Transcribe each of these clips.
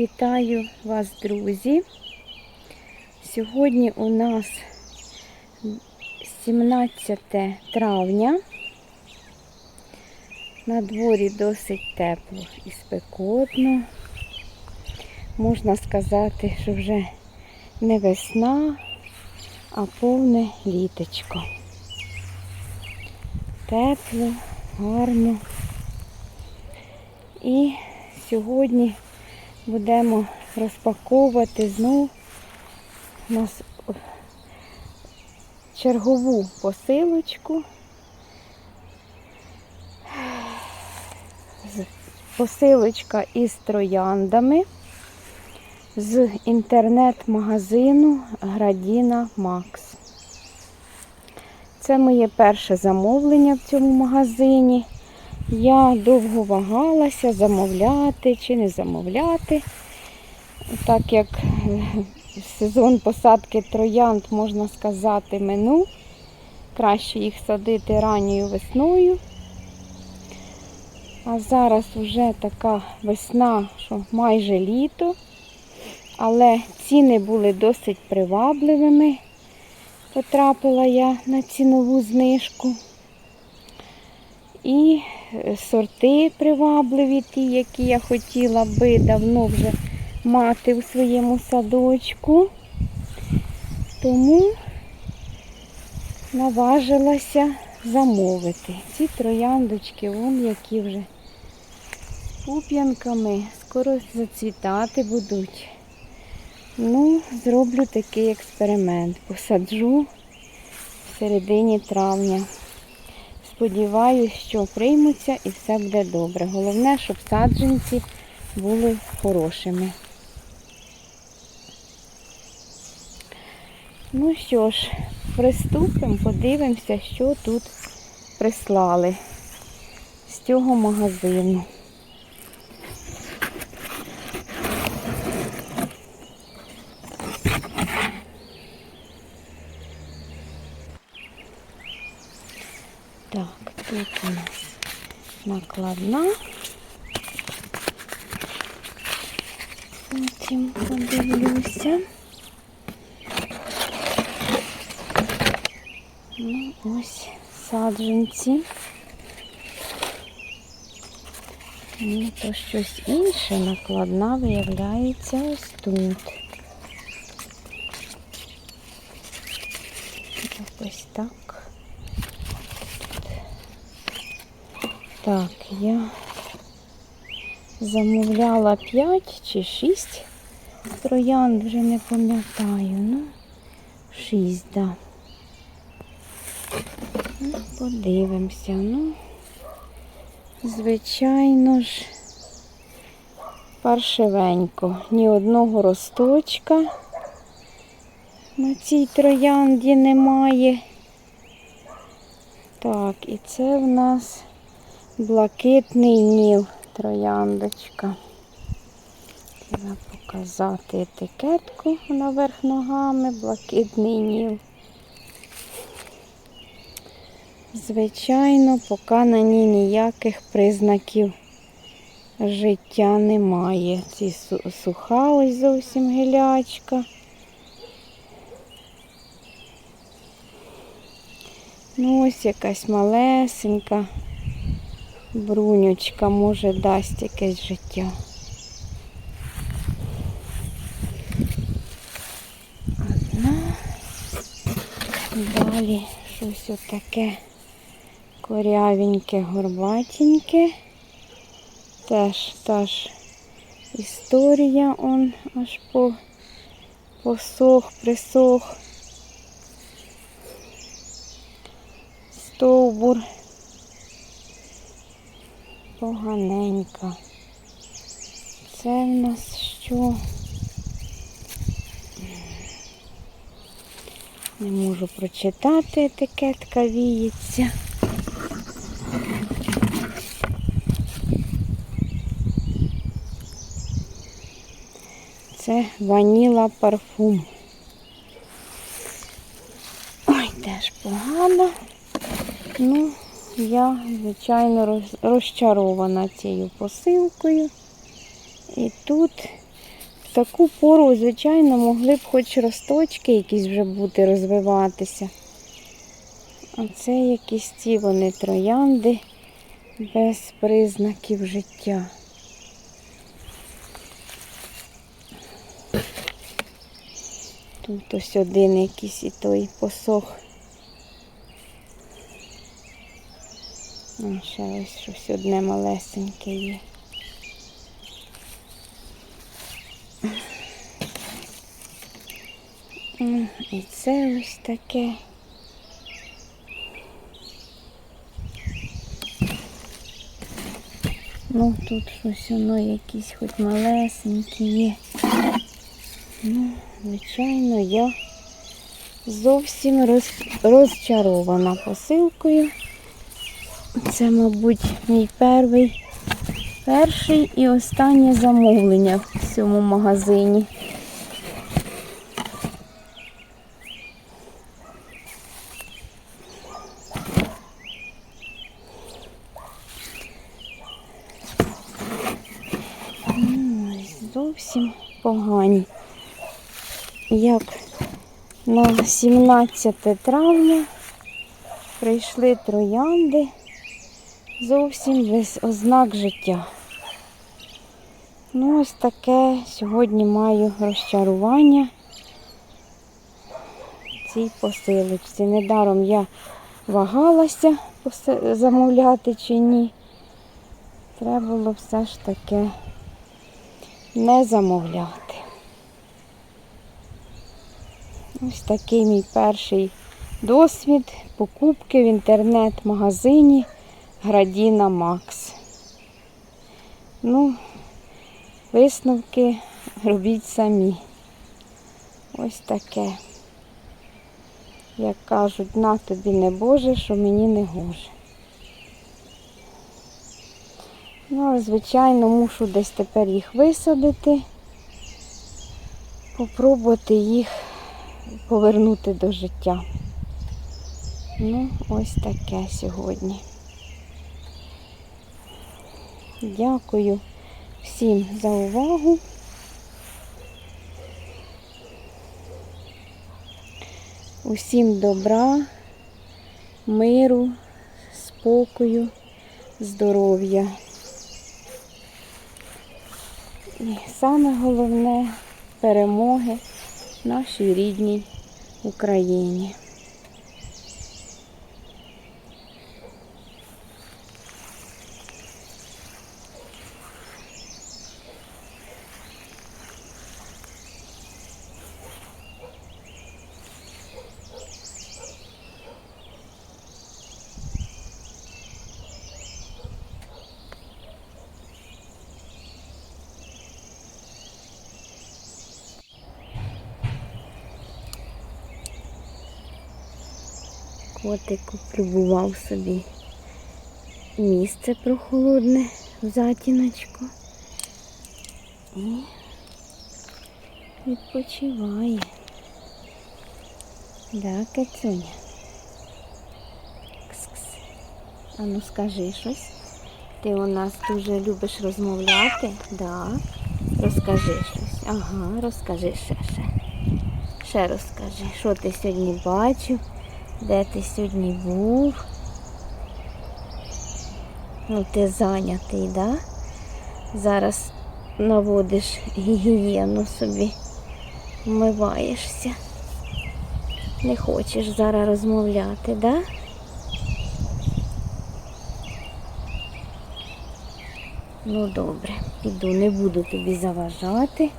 Вітаю вас, друзі. Сьогодні у нас 17 травня. На дворі досить тепло і спекотно. Можна сказати, що вже не весна, а повне літочко. Тепло, гарно. І сьогодні будемо розпаковувати знову нас чергову посилочку. Посилочка із трояндами з інтернет-магазину Градіна Макс. Це моє перше замовлення в цьому магазині. Я довго вагалася, замовляти чи не замовляти. Так як сезон посадки троянд, можна сказати, минув. Краще їх садити ранньою весною. А зараз вже така весна, що майже літо. Але ціни були досить привабливими. Потрапила я на цінову знижку. І е, сорти привабливі, ті, які я хотіла би давно вже мати у своєму садочку. Тому наважилася замовити. Ці трояндочки, вон які вже пуп'янками, скоро зацвітати будуть. Ну, зроблю такий експеримент. Посаджу в середині травня. Сподіваюсь, що приймуться і все буде добре. Головне, щоб саджанці були хорошими. Ну що ж, приступимо, подивимося, що тут прислали з цього магазину. Так, тут у нас накладна. Потім подивлюся. Ну, ось саджанці. Ну, то щось інше накладна виявляється ось тут. Ось так. Так, я замовляла 5 чи 6 троянд, вже не пам'ятаю. Ну, 6, так. Да. Ну, подивимося. Ну, звичайно ж, паршивенько. Ні одного росточка на цій троянді немає. Так, і це в нас блакитний ніл трояндочка. Треба показати етикетку наверх ногами, блакитний ніл. Звичайно, поки на ній ніяких признаків життя немає. Ці су- суха ось зовсім гілячка. Ну, ось якась малесенька брунючка, може, дасть якесь життя. Одна. Далі щось отаке корявеньке, горбатеньке. Теж та ж історія, он аж по посох, присох. Стовбур. Поганенька. Це в нас що? Не можу прочитати, етикетка віється. Це ваніла парфум. Ой, теж погано. Ну, я, звичайно, розчарована цією посилкою. І тут В таку пору, звичайно, могли б хоч росточки якісь вже бути розвиватися. А це якісь ті вони троянди без признаків життя. Тут ось один якийсь і той посох. Ще ось щось одне малесеньке є. І це ось таке. Ну, тут щось воно якісь хоч малесенькі є. Ну, звичайно, я зовсім роз, розчарована посилкою. Це, мабуть, мій перший, перший і останнє замовлення в цьому магазині. Зовсім погані. Як на 17 травня прийшли троянди зовсім без ознак життя. Ну, ось таке сьогодні маю розчарування цій посилочці. Недаром я вагалася замовляти чи ні. Треба було все ж таки не замовляти. Ось такий мій перший досвід покупки в інтернет-магазині Градіна Макс. Ну, висновки робіть самі. Ось таке. Як кажуть, на тобі не Боже, що мені не гоже. Ну, але, звичайно, мушу десь тепер їх висадити, попробувати їх повернути до життя. Ну, ось таке сьогодні. Дякую всім за увагу. Усім добра, миру, спокою, здоров'я. І саме головне перемоги нашій рідній Україні. Котик прибував собі місце прохолодне в затіночку і відпочиває. Да, Кацюня? Кс-кс. А ну скажи щось. Ти у нас дуже любиш розмовляти? Да. Розкажи щось. Ага, розкажи ще ще. Ще розкажи, що ти сьогодні бачив, де ти сьогодні був. Ну, ти зайнятий, да? Зараз наводиш гігієну собі, вмиваєшся. Не хочеш зараз розмовляти, да? Ну добре, піду, не буду тобі заважати.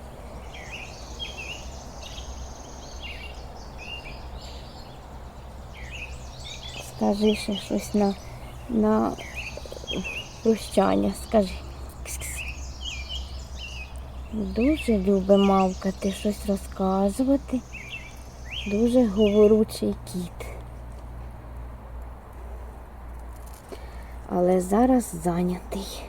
Скажи ще щось на, на прощання, скажи. Кс-кс. Дуже любить мавкати, щось розказувати. Дуже говоручий кіт. Але зараз зайнятий.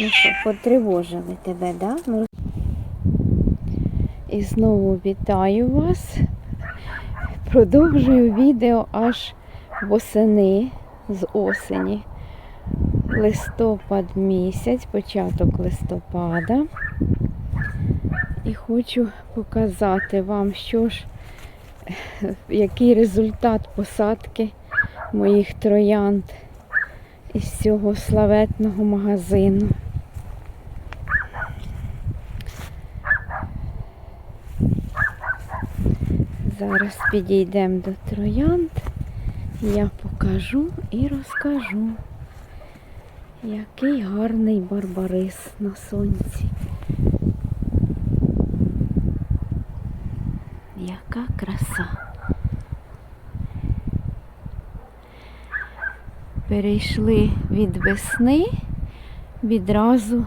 Ну що, потривожили тебе, да? І знову вітаю вас. Продовжую відео аж восени, з осені. Листопад місяць, початок листопада. І хочу показати вам, що ж, який результат посадки моїх троянд із цього славетного магазину. Зараз підійдемо до троянд. Я покажу і розкажу, який гарний барбарис на сонці. Яка краса. Перейшли від весни відразу